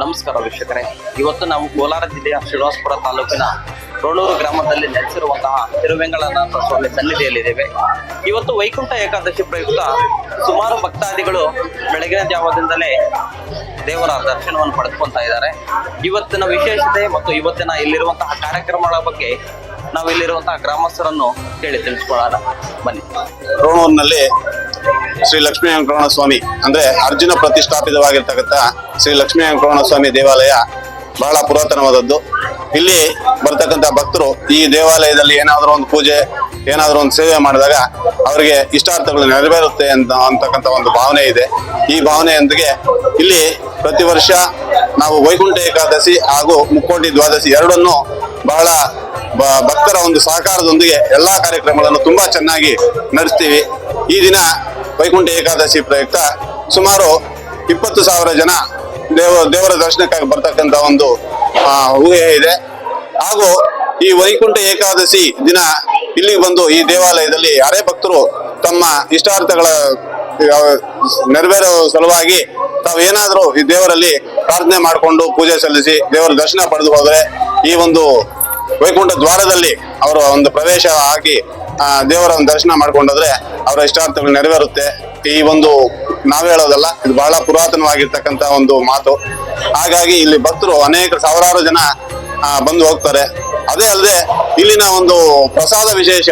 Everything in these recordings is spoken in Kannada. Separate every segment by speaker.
Speaker 1: ನಮಸ್ಕಾರ ವೀಕ್ಷಕರೇ. ಇವತ್ತು ನಾವು ಕೋಲಾರ ಜಿಲ್ಲೆಯ ಶ್ರೀನಿವಾಸಪುರ ತಾಲೂಕಿನ ರೋಣೂರು ಗ್ರಾಮದಲ್ಲಿ ನೆಲೆಸಿರುವಂತಹ ತಿರುವೆಂಗಳನಾಥ ಸ್ವಾಮಿ ಸನ್ನಿಧಿಯಲ್ಲಿದ್ದೇವೆ. ಇವತ್ತು ವೈಕುಂಠ ಏಕಾದಶಿ ಪ್ರಯುಕ್ತ ಸುಮಾರು ಭಕ್ತಾದಿಗಳು ಬೆಳಗಿನ ಜಾವದಿಂದಲೇ ದೇವರ ದರ್ಶನವನ್ನು ಪಡೆದುಕೊಂತ ಇದ್ದಾರೆ. ಇವತ್ತಿನ ವಿಶೇಷತೆ ಮತ್ತು ಇವತ್ತಿನ ಇಲ್ಲಿರುವಂತಹ ಕಾರ್ಯಕ್ರಮಗಳ ಬಗ್ಗೆ ನಾವು ಇಲ್ಲಿರುವಂತಹ ಗ್ರಾಮಸ್ಥರನ್ನು ಕೇಳಿ ತಿಳಿಸ್ಕೊಳ್ಳೋಣ. ಬನ್ನಿ.
Speaker 2: ರೋಣೂರಿನಲ್ಲಿ ಶ್ರೀ ಲಕ್ಷ್ಮೀ ವೆಂಕಟರಮಣ ಸ್ವಾಮಿ, ಅಂದ್ರೆ ಅರ್ಜುನ ಪ್ರತಿಷ್ಠಾಪಿತವಾಗಿರ್ತಕ್ಕಂಥ ಶ್ರೀ ಲಕ್ಷ್ಮೀ ವೆಂಕಟರಮಣ ಸ್ವಾಮಿ ದೇವಾಲಯ ಬಹಳ ಪುರಾತನವಾದದ್ದು. ಇಲ್ಲಿ ಬರ್ತಕ್ಕಂಥ ಭಕ್ತರು ಈ ದೇವಾಲಯದಲ್ಲಿ ಏನಾದರೂ ಒಂದು ಪೂಜೆ, ಏನಾದರೂ ಒಂದು ಸೇವೆ ಮಾಡಿದಾಗ ಅವರಿಗೆ ಇಷ್ಟಾರ್ಥಗಳು ನೆರವೇರುತ್ತೆ ಅಂತ ಅಂತಕ್ಕಂಥ ಒಂದು ಭಾವನೆ ಇದೆ. ಈ ಭಾವನೆಯೊಂದಿಗೆ ಇಲ್ಲಿ ಪ್ರತಿ ವರ್ಷ ನಾವು ವೈಕುಂಠ ಏಕಾದಶಿ ಹಾಗೂ ಮುಕ್ಕೋಟಿ ದ್ವಾದಶಿ ಎರಡನ್ನೂ ಬಹಳ ಭಕ್ತರ ಒಂದು ಸಹಕಾರದೊಂದಿಗೆ ಎಲ್ಲಾ ಕಾರ್ಯಕ್ರಮಗಳನ್ನು ತುಂಬಾ ಚೆನ್ನಾಗಿ ನಡೆಸ್ತೀವಿ. ಈ ದಿನ ವೈಕುಂಠ ಏಕಾದಶಿ ಪ್ರಯುಕ್ತ ಸುಮಾರು ಇಪ್ಪತ್ತು ಸಾವಿರ ಜನ ದೇವ, ದೇವರ ದರ್ಶನಕ್ಕಾಗಿ ಬರ್ತಕ್ಕಂಥ ಒಂದು ಊಹೆ ಇದೆ. ಹಾಗೂ ಈ ವೈಕುಂಠ ಏಕಾದಶಿ ದಿನ ಇಲ್ಲಿಗೆ ಬಂದು ಈ ದೇವಾಲಯದಲ್ಲಿ ಅರೆ ಭಕ್ತರು ತಮ್ಮ ಇಷ್ಟಾರ್ಥಗಳ ನೆರವೇರೋ ಸಲುವಾಗಿ ತಾವು ಏನಾದರೂ ಈ ದೇವರಲ್ಲಿ ಪ್ರಾರ್ಥನೆ ಮಾಡಿಕೊಂಡು ಪೂಜೆ ಸಲ್ಲಿಸಿ ದೇವರ ದರ್ಶನ ಪಡೆದು ಹೋದರೆ ಈ ಒಂದು ವೈಕುಂಠ ದ್ವಾರದಲ್ಲಿ ಅವರ ಒಂದು ಪ್ರವೇಶ ಆಗಿ ದೇವರ ದರ್ಶನ ಮಾಡ್ಕೊಂಡೋದ್ರೆ ಅವರ ಇಷ್ಟಾರ್ಥಗಳು ನೆರವೇರುತ್ತೆ. ಈ ಒಂದು ನಾವ್ ಹೇಳೋದಲ್ಲ, ಇದು ಬಹಳ ಪುರಾತನವಾಗಿರ್ತಕ್ಕಂತ ಒಂದು ಮಾತು. ಹಾಗಾಗಿ ಇಲ್ಲಿ ಭಕ್ತರು ಅನೇಕ ಸಾವಿರಾರು ಜನ ಬಂದು ಹೋಗ್ತಾರೆ. ಅದೇ ಅಲ್ಲದೆ, ಇಲ್ಲಿನ ಒಂದು ಪ್ರಸಾದ ವಿಶೇಷ,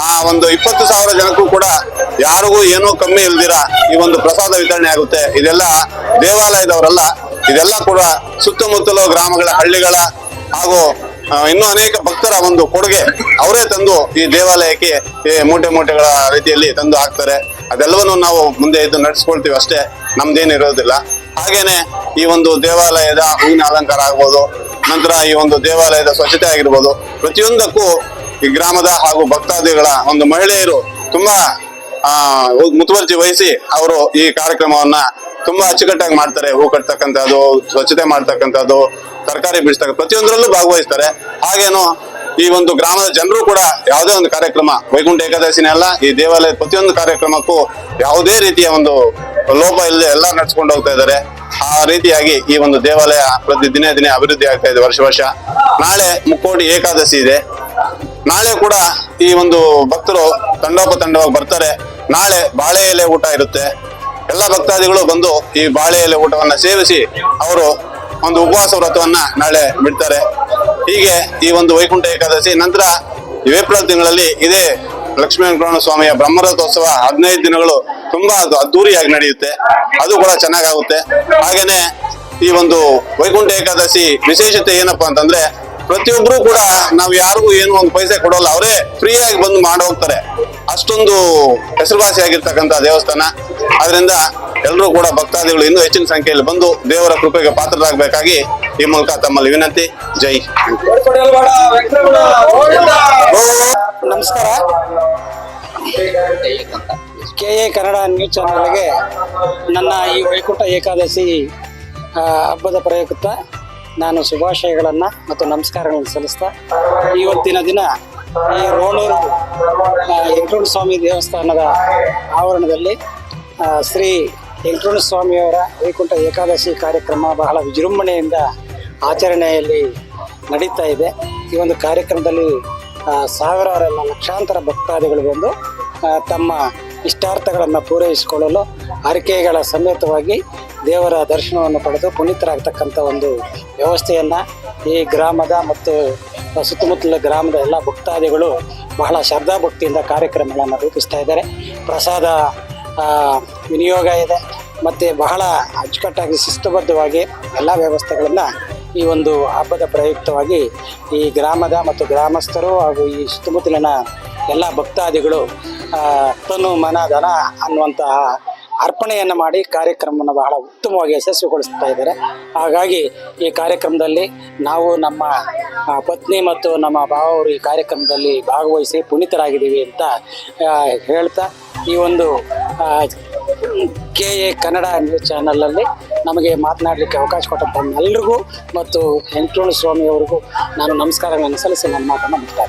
Speaker 2: ಆ, ಒಂದು ಇಪ್ಪತ್ತು ಸಾವಿರ ಜನಕ್ಕೂ ಕೂಡ ಯಾರಿಗೂ ಏನೂ ಕಮ್ಮಿ ಇಲ್ದಿರ ಈ ಒಂದು ಪ್ರಸಾದ ವಿತರಣೆ ಆಗುತ್ತೆ. ಇದೆಲ್ಲ ದೇವಾಲಯದವರಲ್ಲ, ಇದೆಲ್ಲ ಕೂಡ ಸುತ್ತಮುತ್ತಲು ಗ್ರಾಮಗಳ ಹಳ್ಳಿಗಳ ಹಾಗೂ ಇನ್ನೂ ಅನೇಕ ಭಕ್ತರ ಒಂದು ಕೊಡುಗೆ ಅವರೇ ತಂದು ಈ ದೇವಾಲಯಕ್ಕೆ ಈ ಮೂಟೆ ಮೂಟೆಗಳ ರೀತಿಯಲ್ಲಿ ತಂದು ಹಾಕ್ತಾರೆ. ಅದೆಲ್ಲವನ್ನು ನಾವು ಮುಂದೆ ಇದು ನಡೆಸ್ಕೊಳ್ತೀವಿ ಅಷ್ಟೇ. ನಮ್ದೇನು ಇರೋದಿಲ್ಲ ಹಾಗೇನೆ ಈ ಒಂದು ದೇವಾಲಯದ ಹೂವಿನ ಅಲಂಕಾರ ಆಗ್ಬೋದು, ನಂತರ ಈ ಒಂದು ದೇವಾಲಯದ ಸ್ವಚ್ಛತೆ ಆಗಿರ್ಬೋದು, ಪ್ರತಿಯೊಂದಕ್ಕೂ ಈ ಗ್ರಾಮದ ಹಾಗೂ ಭಕ್ತಾದಿಗಳ ಒಂದು ಮಹಿಳೆಯರು ತುಂಬಾ, ಆ, ಮುತುವರ್ಜಿ ವಹಿಸಿ ಅವರು ಈ ಕಾರ್ಯಕ್ರಮವನ್ನ ತುಂಬಾ ಅಚ್ಚುಕಟ್ಟಾಗಿ ಮಾಡ್ತಾರೆ. ಹೂ ಕಟ್ತಕ್ಕಂಥದ್ದು, ಸ್ವಚ್ಛತೆ ಮಾಡ್ತಕ್ಕಂಥದ್ದು ತರಕಾರಿ ಬಿಡಿಸ್ತಾರೆ ಪ್ರತಿಯೊಂದರಲ್ಲೂ ಭಾಗವಹಿಸ್ತಾರೆ. ಹಾಗೇನು ಈ ಒಂದು ಗ್ರಾಮದ ಜನರು ಕೂಡ ಯಾವುದೇ ಒಂದು ಕಾರ್ಯಕ್ರಮ, ವೈಕುಂಠ ಏಕಾದಶಿನೇ ಅಲ್ಲ, ಈ ದೇವಾಲಯದ ಪ್ರತಿಯೊಂದು ಕಾರ್ಯಕ್ರಮಕ್ಕೂ ಯಾವುದೇ ರೀತಿಯ ಒಂದು ಲೋಪ ಇಲ್ಲದೆ ಎಲ್ಲ ನಡ್ಸ್ಕೊಂಡು ಹೋಗ್ತಾ ಇದ್ದಾರೆ. ಆ ರೀತಿಯಾಗಿ ಈ ಒಂದು ದೇವಾಲಯ ಪ್ರತಿ ದಿನೇ ದಿನೇ ಅಭಿವೃದ್ಧಿ ಆಗ್ತಾ ಇದೆ ವರ್ಷ ವರ್ಷ. ನಾಳೆ ಮುಕ್ಕೋಟಿ ಏಕಾದಶಿ ಇದೆ. ನಾಳೆ ಕೂಡ ಈ ಒಂದು ಭಕ್ತರು ತಂಡೋಪತಂಡವಾಗಿ ಬರ್ತಾರೆ. ನಾಳೆ ಬಾಳೆ ಎಲೆ ಊಟ ಇರುತ್ತೆ. ಎಲ್ಲ ಭಕ್ತಾದಿಗಳು ಬಂದು ಈ ಬಾಳೆ ಎಲೆ ಊಟವನ್ನು ಸೇವಿಸಿ ಅವರು ಒಂದು ಉಪವಾಸ ವ್ರತವನ್ನ ನಾಳೆ ಬಿಡ್ತಾರೆ. ಹೀಗೆ ಈ ಒಂದು ವೈಕುಂಠ ಏಕಾದಶಿ ನಂತರ ಏಪ್ರಿಲ್ ತಿಂಗಳಲ್ಲಿ ಇದೇ ಲಕ್ಷ್ಮೀ ವೆಂಕಟರಮಣ ಸ್ವಾಮಿಯ ಬ್ರಹ್ಮರಥೋತ್ಸವ ಹದಿನೈದು ದಿನಗಳು ತುಂಬಾ ಅದು ಅದ್ದೂರಿಯಾಗಿ ನಡೆಯುತ್ತೆ. ಅದು ಕೂಡ ಚೆನ್ನಾಗಾಗುತ್ತೆ. ಹಾಗೇನೆ ಈ ಒಂದು ವೈಕುಂಠ ಏಕಾದಶಿ ವಿಶೇಷತೆ ಏನಪ್ಪಾ ಅಂತಂದ್ರೆ ಪ್ರತಿಯೊಬ್ರು ಕೂಡ ನಾವು ಯಾರಿಗೂ ಏನು ಒಂದು ಪೈಸೆ ಕೊಡೋಲ್ಲ, ಅವರೇ ಫ್ರೀಯಾಗಿ ಬಂದು ಮಾಡಿ ಹೋಗ್ತಾರೆ. ಅಷ್ಟೊಂದು ಹೆಸರುವಾಸಿಯಾಗಿರ್ತಕ್ಕಂಥ ದೇವಸ್ಥಾನ. ಆದ್ರಿಂದ ಎಲ್ಲರೂ ಕೂಡ ಭಕ್ತಾದಿಗಳು ಇನ್ನೂ ಹೆಚ್ಚಿನ ಸಂಖ್ಯೆಯಲ್ಲಿ ಬಂದು ದೇವರ ಕೃಪೆಗೆ ಪಾತ್ರರಾಗಬೇಕಾಗಿ ಈ ಮೂಲಕ ತಮ್ಮಲ್ಲಿ ವಿನಂತಿ. ಜೈ
Speaker 3: ನಮಸ್ಕಾರ. ಕೆ ಎ ಕನ್ನಡ ನ್ಯೂಸ್ ಚಾನಲ್ಗೆ ನನ್ನ ಈ ವೈಕುಂಠ ಏಕಾದಶಿ ಹಬ್ಬದ ಪ್ರಯುಕ್ತ ನಾನು ಶುಭಾಶಯಗಳನ್ನು ಮತ್ತು ನಮಸ್ಕಾರಗಳನ್ನು ಸಲ್ಲಿಸ್ತಾ ಇವತ್ತಿನ ದಿನ ಈ ರೋಣೂರು ವೆಂಕಟರಮಣ ಸ್ವಾಮಿ ದೇವಸ್ಥಾನದ ಆವರಣದಲ್ಲಿ ಶ್ರೀ ವೆಂಕಟರಮಣ ಸ್ವಾಮಿಯವರ ವೈಕುಂಠ ಏಕಾದಶಿ ಕಾರ್ಯಕ್ರಮ ಬಹಳ ವಿಜೃಂಭಣೆಯಿಂದ ಆಚರಣೆಯಲ್ಲಿ ನಡೀತಾ ಇದೆ. ಈ ಒಂದು ಕಾರ್ಯಕ್ರಮದಲ್ಲಿ ಸಾವಿರಾರು ಸಾವಿರಾರಲ್ಲ ಲಕ್ಷಾಂತರ ಭಕ್ತಾದಿಗಳು ಬಂದು ತಮ್ಮ ಇಷ್ಟಾರ್ಥಗಳನ್ನು ಪೂರೈಸಿಕೊಳ್ಳಲು ಹರಕೆಗಳ ಸಮೇತವಾಗಿ ದೇವರ ದರ್ಶನವನ್ನು ಪಡೆದು ಪುನೀತರಾಗ್ತಕ್ಕಂಥ ಒಂದು ವ್ಯವಸ್ಥೆಯನ್ನು ಈ ಗ್ರಾಮದ ಮತ್ತು ಸುತ್ತಮುತ್ತಲ ಗ್ರಾಮದ ಎಲ್ಲ ಭಕ್ತಾದಿಗಳು ಬಹಳ ಶ್ರದ್ಧಾಭಕ್ತಿಯಿಂದ ಕಾರ್ಯಕ್ರಮಗಳನ್ನು ರೂಪಿಸ್ತಾ ಇದ್ದಾರೆ. ಪ್ರಸಾದ ವಿನಿಯೋಗ ಇದೆ. ಮತ್ತು ಬಹಳ ಅಚ್ಚುಕಟ್ಟಾಗಿ ಶಿಸ್ತುಬದ್ಧವಾಗಿ ಎಲ್ಲ ವ್ಯವಸ್ಥೆಗಳನ್ನು ಈ ಒಂದು ಹಬ್ಬದ ಪ್ರಯುಕ್ತವಾಗಿ ಈ ಗ್ರಾಮದ ಮತ್ತು ಗ್ರಾಮಸ್ಥರು ಹಾಗೂ ಈ ಸುತ್ತಮುತ್ತಲಿನ ಎಲ್ಲ ಭಕ್ತಾದಿಗಳು ತನು ಮನ ಧನ ಅನ್ನುವಂತಹ ಅರ್ಪಣೆಯನ್ನು ಮಾಡಿ ಕಾರ್ಯಕ್ರಮವನ್ನು ಬಹಳ ಉತ್ತಮವಾಗಿ ಯಶಸ್ವಿಗೊಳಿಸ್ತಾ ಇದ್ದಾರೆ. ಹಾಗಾಗಿ ಈ ಕಾರ್ಯಕ್ರಮದಲ್ಲಿ ನಾವು ನಮ್ಮ ಪತ್ನಿ ಮತ್ತು ನಮ್ಮ ಭಾವರು ಈ ಕಾರ್ಯಕ್ರಮದಲ್ಲಿ ಭಾಗವಹಿಸಿ ಪುನೀತರಾಗಿದ್ದೀವಿ ಅಂತ ಹೇಳ್ತಾ ಈ ಒಂದು ಕೆ ಎ ಕನ್ನಡ ನ್ಯೂಸ್ ಚಾನಲಲ್ಲಿ ನಮಗೆ ಮಾತನಾಡಲಿಕ್ಕೆ ಅವಕಾಶ ಕೊಟ್ಟಂಥ ಎಲ್ಲರಿಗೂ ಮತ್ತು ಸ್ವಾಮಿ ಸ್ವಾಮಿಯವರಿಗೂ ನಾನು ನಮಸ್ಕಾರಗಳನ್ನು ಸಲ್ಲಿಸಿ ನನ್ನ ಮಾತನ್ನು ಮುಕ್ತಾಯ